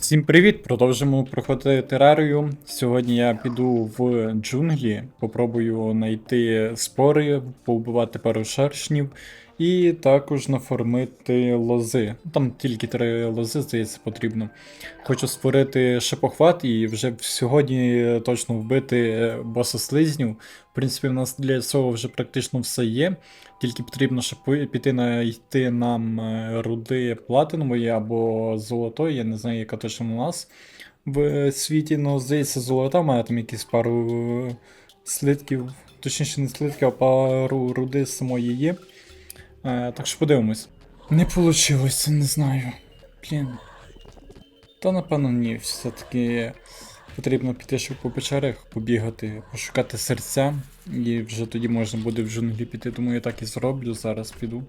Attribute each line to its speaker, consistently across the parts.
Speaker 1: Всім привіт! Продовжимо проходити терарію. Сьогодні я піду в джунглі, попробую знайти спори, повбивати пару шершнів і також нафармити лози. Там тільки три лози, здається, потрібно. Хочу створити шипохват і вже сьогодні точно вбити боса слизню. В принципі, в нас для цього вже практично все є. Тільки потрібно, щоб пи- піти знайти нам е, руди платинової або золотої, я не знаю, яка точно у нас в світі, ну, здається, золота має там якісь пару е, слитків, точніше не слитків, а пару руди самої є. Е, так що подивимось. Не вийшло, не знаю. Блін. Та напевно ні, все-таки потрібно піти, щоб по печерах побігати, пошукати серця, і вже тоді можна буде в джунглі піти, тому я так і зроблю, зараз піду.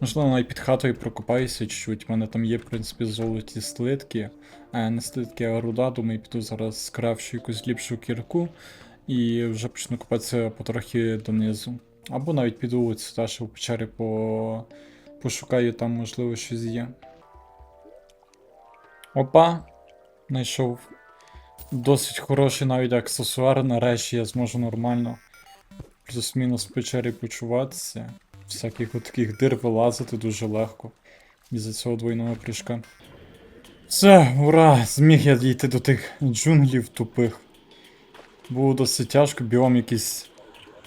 Speaker 1: Можливо, навіть під хатою прокопаюся чуть-чуть. У мене там є, в принципі, золоті слитки. А не слитки, а руда, думаю, піду зараз скрафчу якусь ліпшу кірку і вже почну копатися потрохи донизу. Або навіть піду от сюди ще в печері по... пошукаю, там можливо щось є. Опа! Знайшов досить хороший навіть аксесуар. Нарешті я зможу нормально плюс-мінус в печері почуватися. Всяких от таких дир вилазити дуже легко. Із-за цього двойного прыжка. Все, ура! Зміг я дійти до тих джунглів тупих. Було досить тяжко, біом якийсь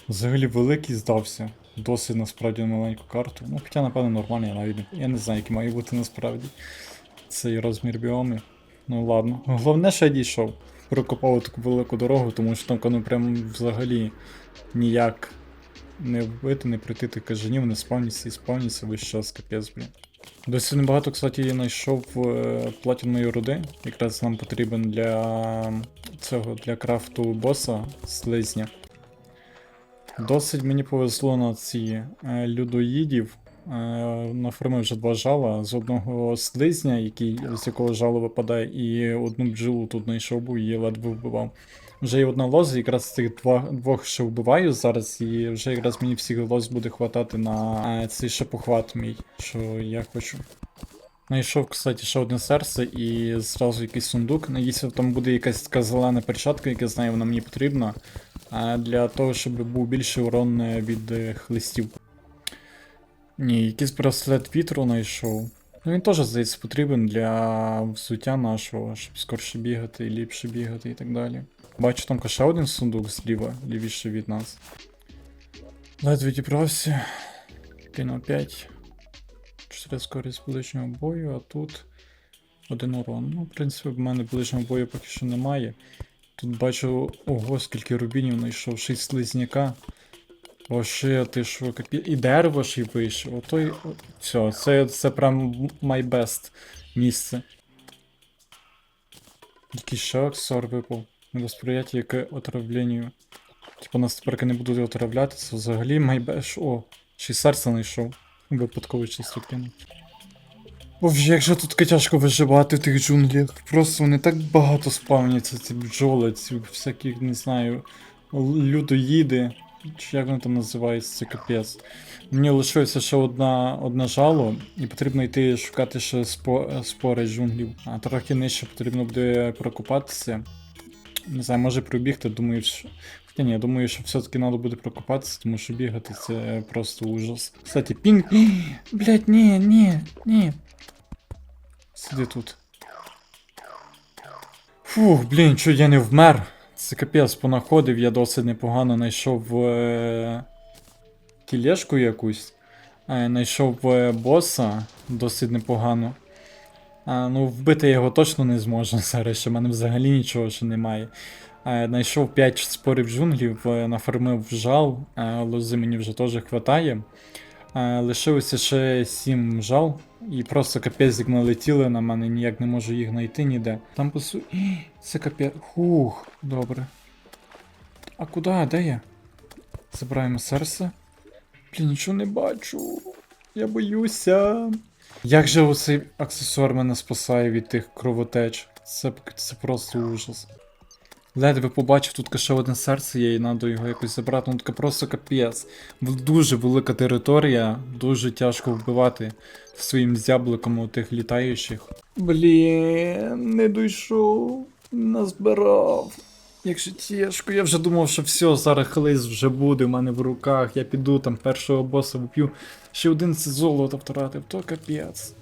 Speaker 1: взагалі великий здався. Досить насправді на маленьку карту. Ну, хоча, напевно, нормально, навіть. Я не знаю, який має бути насправді цей розмір біомів. Ну ладно. Головне, що я дійшов. Прокопав таку велику дорогу, тому що там ну, прям взагалі ніяк не вбити, не пройти тих кажанів, не спавніться і спавніться весь час, капець, блін. Досить небагато, кстати, я знайшов е, платіної руди. Якраз нам потрібен для цього для крафту боса слизня. Досить мені повезло на ці е, людоїдів. Е, нафармив вже два жала з одного слизня, який, з якого жало випадає, і одну бджолу тут знайшов був і ледве вбивав. Вже є одна лоза, якраз з цих два, двох ще вбиваю зараз, і вже якраз мені всіх лоз буде хватати на е, цей шипохват мій, що я хочу. Знайшов, кстати, ще одне серце і зразу якийсь сундук. Надіюся, там буде якась така зелена перчатка, яка знаю, вона мені потрібна. Для того, щоб був більший урон е, від е, хлистів. Ні, якийсь браслет вітру знайшов. Ну він теж, здається, потрібен для взуття нашого, щоб скорше бігати і ліпше бігати і так далі. Бачу там ще один сундук зліва, лівіше від нас. Ледве дібрався. Кинув 5. 4 скорість ближнього бою, а тут один урон. Ну, в принципі, в мене ближнього бою поки що немає. Тут бачу, ого, скільки рубінів знайшов, 6 слизняка. Вообще, ти що, капі... І дерево ж й вийшло. Ото й... Все, це, це прям my best місце. Який ще аксесуар випав. Невосприяття к отравленню. Типа нас тепер не будуть отравляти, це взагалі my best. О, ще й серце знайшов. Випадково чисто кинув. Боже, як же тут тяжко виживати в тих джунглях. Просто вони так багато спавняться, ці бджоли, ці всякі, не знаю, людоїди. Чи як вони там називаються, це капець. Мені лишилося ще одна, одне жало, і потрібно йти шукати ще спо, спори джунглів. А трохи нижче потрібно буде прокопатися. Не знаю, може пробігти, думаю, що. Хоча ні, я думаю, що все-таки треба буде прокопатися, тому що бігати це просто ужас. Кстати, пінг. Блять, ні, ні, ні. Сиди тут. Фух, блін, чо я не вмер. Це капець понаходив, я досить непогано знайшов е... тілешку якусь. Е, знайшов е, боса досить непогано. А, ну, вбити я його точно не зможу зараз, що в мене взагалі нічого ще немає. Е, Знайшов 5 спорів джунглів, е, нафармив жал, е, лози мені вже теж хватає. Лишилося ще 7 жал, і просто капець як налетіли на мене, ніяк не можу їх знайти ніде. Там по су... Це капець. Хух, добре. А куди? Де я? Забираємо серце. Блін, нічого не бачу. Я боюся. Як же оцей аксесуар мене спасає від тих кровотеч? Це, це просто ужас. Ледве побачив, тут ще одне серце є, і треба його якось забрати. Ну таке просто капець. Дуже велика територія, дуже тяжко вбивати своїм зябликом у тих літаючих. Блін, не дійшов, назбирав. Як же тяжко, я вже думав, що все, зараз хлист вже буде в мене в руках. Я піду там першого боса вип'ю. Ще один це золото втратив, то капець.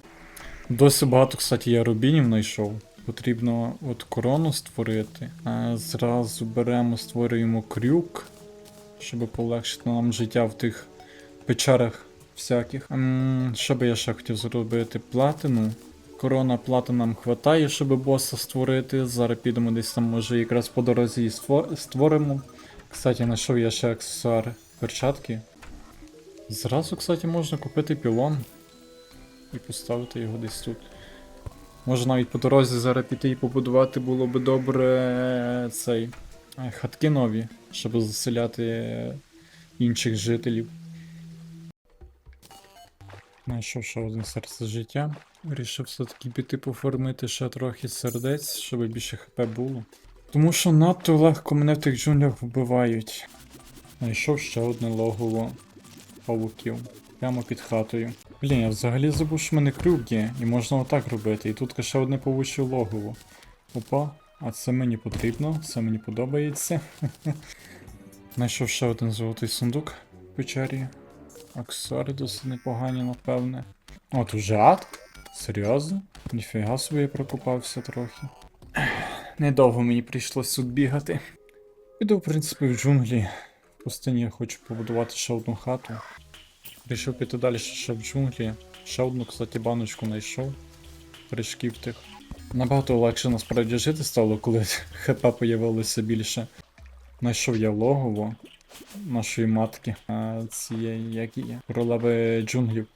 Speaker 1: Досі багато, кстати, я рубінів знайшов. Потрібно от корону створити. А зразу беремо, створюємо крюк, щоб полегшити нам життя в тих печерах всяких. Що би я ще хотів зробити? Платину. Корона плати нам хватає, щоб боса створити. Зараз підемо десь там, може, якраз по дорозі і створимо. Кстати, знайшов я ще аксесуари перчатки. Зразу, кстати, можна купити пілон і поставити його десь тут. Може навіть по дорозі зараз піти і побудувати було би добре е, цей е, хатки нові, щоб заселяти е, інших жителів. Знайшов ще один серце життя. Вирішив все-таки піти поформити ще трохи сердець, щоб більше хп було. Тому що надто легко мене в тих джунглях вбивають. Знайшов ще одне логово павуків. Прямо під хатою. Блін, я взагалі забув, що в мене крюк є, і можна отак робити. І тут ще одне павуче логово. Опа, а це мені потрібно, це мені подобається. Знайшов ще один золотий сундук в печері. Аксесуари досить непогані, напевне. О, тут же ад? Серйозно? Ніфіга собі я прокопався трохи. Недовго мені прийшлось тут бігати. Піду, в принципі, в джунглі. В пустині я хочу побудувати ще одну хату. Рішив піти далі ще в джунглі. Ще одну, кстати, баночку знайшов. Пришків тих. Набагато легше насправді жити стало, коли хп появилося більше. Знайшов я логово нашої матки. А, цієї, як її, королеви джунглів.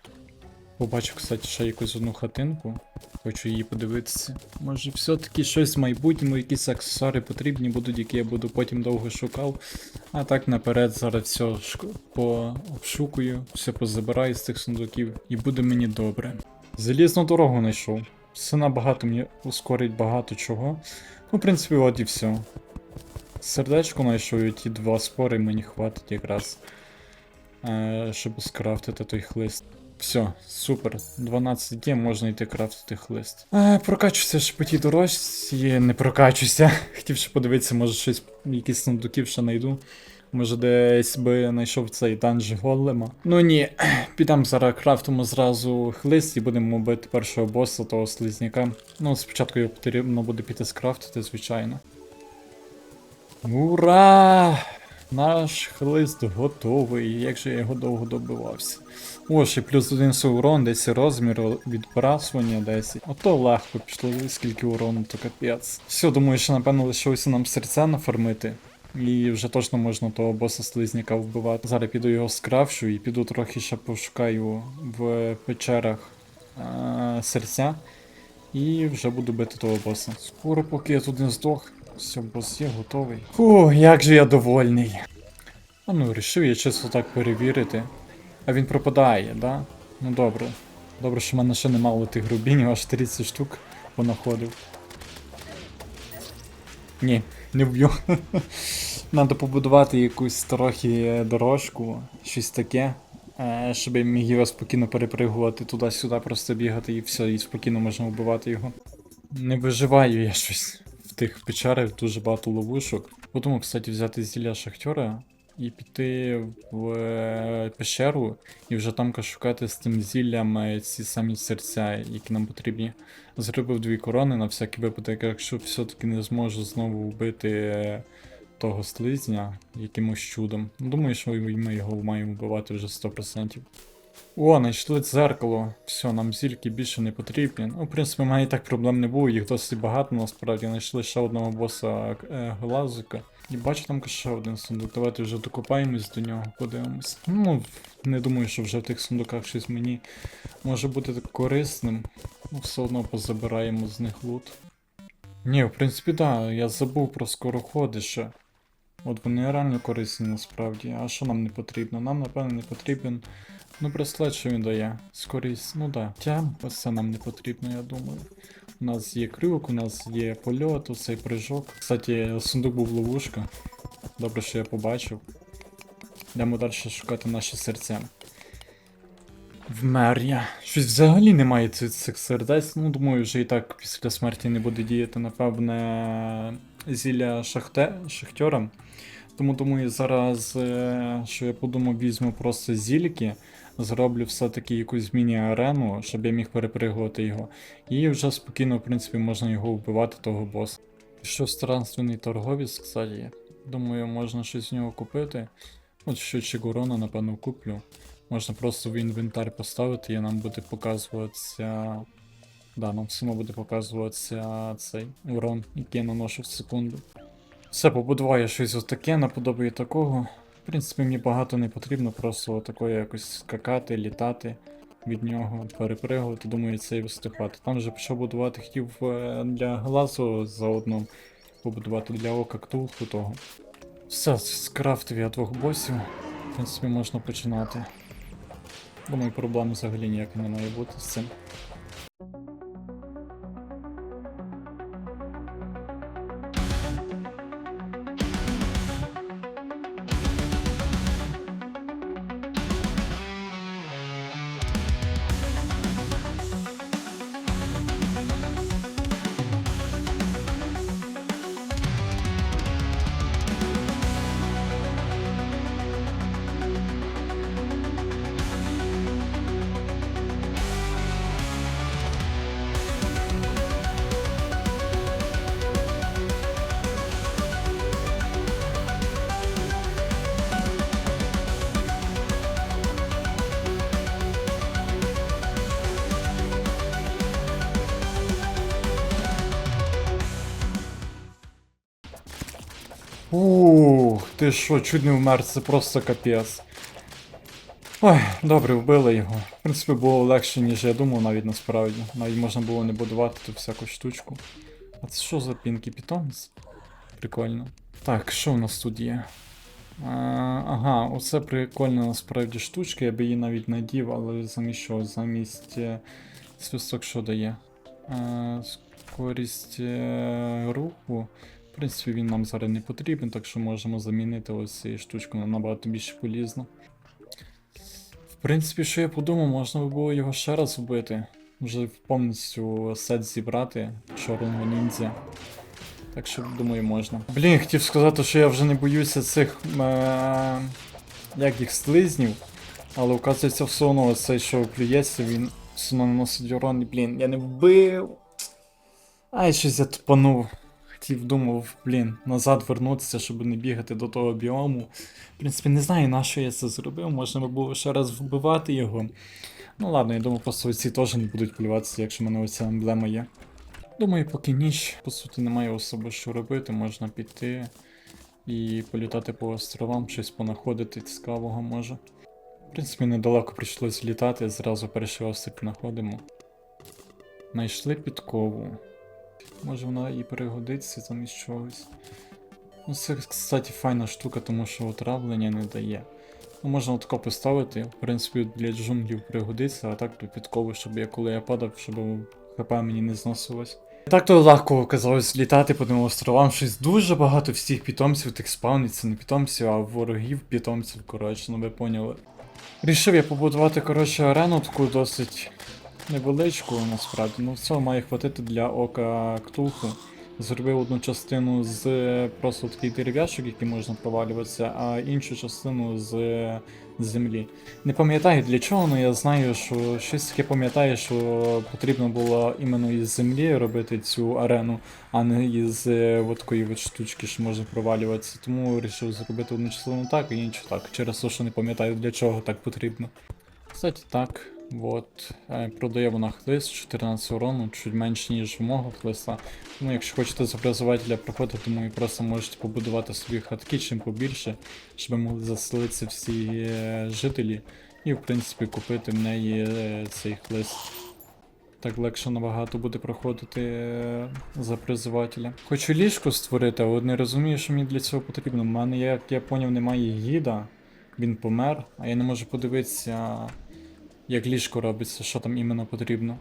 Speaker 1: Побачив, кстати, ще якусь одну хатинку. Хочу її подивитися. Може, все-таки щось в майбутньому, якісь аксесуари потрібні будуть, які я буду потім довго шукав. А так наперед зараз все пообшукую, все позабираю з цих сундуків і буде мені добре. Залізну дорогу знайшов. Це набагато мені ускорить багато чого. Ну, в принципі, от і все. Сердечко знайшов і ті два спори мені хватить якраз. Е, щоб скрафтити той хлист. Все, супер. 12 є, можна йти крафтити хлист. Е, прокачуся ж по тій дорожці, не прокачуся. Хотів ще подивитися, може щось, якісь сундуків ще знайду. Може десь би знайшов цей данж голема. Ну ні, підемо зараз крафтимо зразу хлист і будемо бити першого боса, того слизняка. Ну, спочатку його потрібно буде піти скрафтити, звичайно. Ура! Наш хлист готовий. Як же я його довго добивався. О, ще плюс один урон, десь розмір відбрасування 10. Ото легко пішло, скільки урону, то капець. Все, думаю, що напевно лишилося нам серця нафармити. І вже точно можна того боса слизняка вбивати. Зараз піду його скрафчу і піду трохи ще пошукаю в печерах е- серця. І вже буду бити того боса. Скоро, поки я тут не здох. Все, бос є готовий. Фу, як же я довольний. А ну, вирішив я чисто так перевірити. А він пропадає, да? Ну добре. Добре, що в мене ще немало тих рубінів, аж 30 штук понаходив. Ні, не вб'ю. Надо побудувати якусь трохи дорожку, щось таке. е, Щоб я міг його спокійно перепригувати туди-сюди, просто бігати і все, і спокійно можна вбивати його. Не виживаю я щось тих печерах, дуже багато ловушок. Подумав, кстати, взяти зілля шахтера і піти в е, пещеру і вже там шукати з тим зіллям е, ці самі серця, які нам потрібні. Зробив дві корони на всякий випадок, якщо все-таки не зможу знову вбити е, того слизня якимось чудом. Думаю, що ми його маємо вбивати вже 100%. О, знайшли дзеркало. Все, нам зільки більше не потрібні. Ну, в принципі, в мене і так проблем не було, їх досить багато, насправді знайшли ще одного боса е, глазика. І бачу там ще один сундук. Давайте вже докопаємось до нього, подивимось. Ну, не думаю, що вже в тих сундуках щось мені може бути так корисним. Ну, все одно позабираємо з них лут. Ні, в принципі, так, да, я забув про скороходи ще. От вони реально корисні насправді. А що нам не потрібно? Нам, напевно, не потрібен. Ну, браслет, що він дає. Скорість, ну да. Тям, це нам не потрібно, я думаю. У нас є крюк, у нас є польот, цей прыжок. Кстати, сундук був ловушка. Добре, що я побачив. Йдемо далі шукати наші серця. Вмер я. Щось взагалі немає цих, цих сердець. Ну, думаю, вже і так після смерті не буде діяти, напевне, зілля шахте, шахтера. Тому думаю, зараз, е, що я подумав, візьму просто зільки, зроблю все-таки якусь міні-арену, щоб я міг перепригувати його. І вже спокійно, в принципі, можна його вбивати, того боса. Що странственний торговець, кстати, думаю, можна щось з нього купити. От щочик урона, напевно, куплю. Можна просто в інвентар поставити і нам буде показуватися. Да, нам все одно буде показуватися цей урон, який я наношу в секунду. Все, побудував я щось отаке, наподобає такого. В принципі, мені багато не потрібно, просто отакої якось скакати, літати від нього, перепригувати, думаю, це і виступати. Там вже почав будувати, хотів е, для глазу заодно побудувати для ока ктулху того. Все, скрафтив я двох босів. В принципі, можна починати. Думаю, проблем взагалі ніякої не має бути з цим. Ух, ти що, чуть не вмер, це просто капець. Ой, добре, вбили його. В принципі, було легше, ніж я думав, навіть насправді. Навіть можна було не будувати ту всяку штучку. А це що за пінки питомець? Прикольно. Так, що в нас тут є? А, ага, оце прикольна насправді штучка, я би її навіть надів, але замість що? Замість е, свисток що дає? А, скорість е, руху. В принципі, він нам зараз не потрібен, так що можемо замінити ось цією штучкою на набагато більш полізно. В принципі, що я подумав, можна би було його ще раз вбити. Вже повністю сет зібрати чорного ніндзя. Так що, думаю, можна. Блін, хотів сказати, що я вже не боюся цих. Е- як їх слизнів. Але оказується, все одно цей, що плюється, він все одно наносить урон. Блін, я не вбив. Ай, щось я тупанув. Хотів, думав, блін, назад вернутися, щоб не бігати до того біому. В принципі, не знаю, на що я це зробив. Можна було ще раз вбивати його. Ну ладно, я думаю, просто ці теж не будуть полюватися, якщо в мене оця емблема є. Думаю, поки ніч, по суті, немає особо що робити, можна піти і політати по островам, щось понаходити цікавого може. В принципі, недалеко прийшлось літати, зразу перший острів знаходимо. Найшли підкову. Може вона і перегодиться замість чогось. Ну, це, кстати, файна штука, тому що отравлення не дає. Ну, можна отако поставити, в принципі, для джунглів пригодиться, а так то підкову, щоб я коли я падав, щоб хп мені не зносилось. Так то легко оказалось літати по тим островам, щось дуже багато всіх питомців тих спавниться, не питомців, а ворогів питомців, коротше, ну ви поняли. Рішив я побудувати, коротше, арену таку досить невеличку, насправді. Ну, цього має хватити для ока ктулху. Зробив одну частину з просто таких дерев'яшок, які можна провалюватися, а іншу частину з землі. Не пам'ятаю для чого, але я знаю, що щось таке пам'ятаю, що потрібно було іменно із землі робити цю арену, а не із е, от такої от штучки, що можна провалюватися. Тому вирішив зробити одну частину так, а іншу так. Через те, що не пам'ятаю для чого так потрібно. Кстати, так. От, е, продає вона хлист 14 урону, чуть менше, ніж у мого хлиста. Тому якщо хочете зобразувати для проходу, тому і просто можете побудувати собі хатки чим побільше, щоб могли заселитися всі е, жителі, і в принципі купити в неї е, цей хлист. Так легше набагато буде проходити за призивателя. Хочу ліжко створити, але не розумію, що мені для цього потрібно. У мене, як я поняв, немає гіда, він помер, а я не можу подивитися як ліжко робиться, що там іменно потрібно.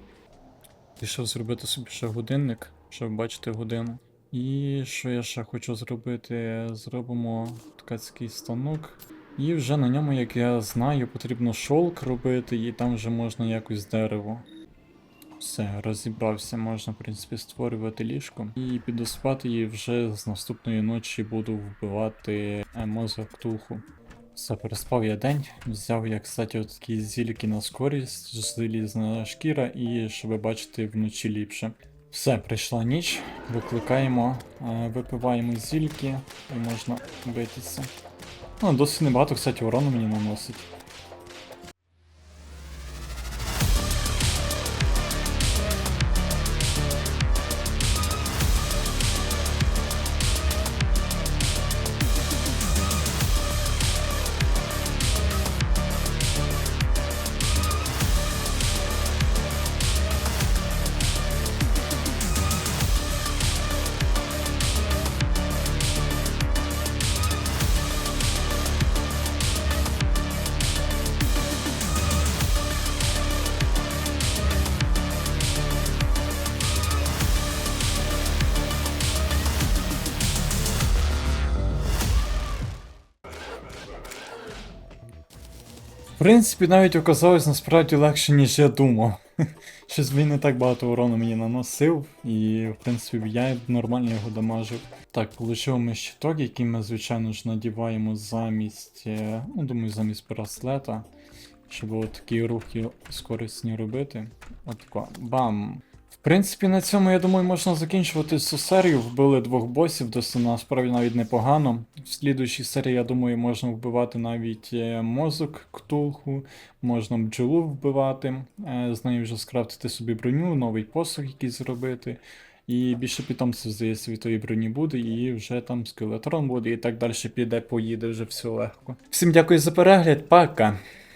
Speaker 1: Рішив зробити собі ще годинник, щоб бачити годину. І що я ще хочу зробити? Зробимо ткацький станок. І вже на ньому, як я знаю, потрібно шовк робити, і там вже можна якось дерево. Все, розібрався, можна, в принципі, створювати ліжко. І підоспати її вже з наступної ночі буду вбивати е, мозок ктулху. Все, переспав я день, взяв я, кстати, от такі зільки на скорість, залізна шкіра, і щоб бачити вночі ліпше. Все, прийшла ніч, викликаємо, е, випиваємо зільки і можна битися. Ну, досить небагато, кстати, урону мені наносить. Принципі, навіть оказалось насправді легше, ніж я думав. Щось він не так багато урону мені наносив, і в принципі я нормально його дамажив. Так, получили ми щиток, який ми, звичайно ж, надіваємо замість, е, ну, думаю, замість браслета, щоб от такі рухи скорисні робити. Отако. Бам! Принципі, на цьому, я думаю, можна закінчувати цю серію. Вбили двох босів, досить насправді навіть непогано. В слідуючій серії, я думаю, можна вбивати навіть е, мозок ктулху, можна бджолу вбивати, е, з нею вже скрафтити собі броню, новий посох якийсь зробити. І більше питомців, здається, від броні буде, і вже там скелетрон буде, і так далі піде, поїде вже все легко. Всім дякую за перегляд, пока!